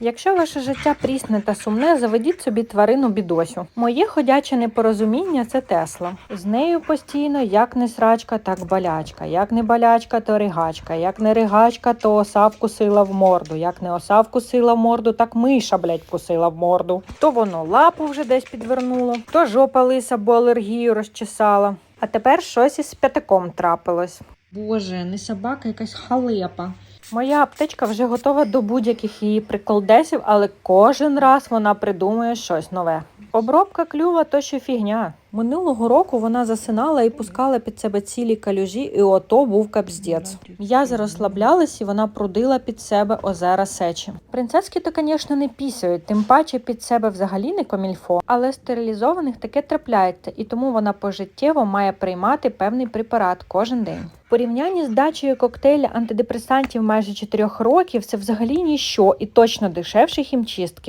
Якщо ваше життя прісне та сумне, заведіть собі тварину бідосю. Моє ходяче непорозуміння це Тесла. З нею постійно як не срачка, так болячка. Як не болячка, то ригачка. Як не ригачка, то оса вкусила в морду. Як не оса вкусила в морду, так миша, блядь, вкусила в морду. То воно лапу вже десь підвернуло, то жопа лиса, бо алергію розчесала. А тепер щось із п'ятаком трапилось. Боже, не собака, якась халепа. Моя аптечка вже готова до будь-яких її приколдесів, але кожен раз вона придумує щось нове. Обробка клюва то ще фігня. Минулого року вона засинала і пускала під себе цілі калюжі, і ото був капздець. М'язи розслаблялись, і вона прудила під себе озера сечі. Принцески то, звісно, не пісяють, тим паче під себе взагалі не комільфо, але стерилізованих таке трапляється, і тому вона пожиттєво має приймати певний препарат кожен день. В порівнянні з дачею коктейля антидепресантів майже 4 років це взагалі ніщо і точно дешевше хімчистки.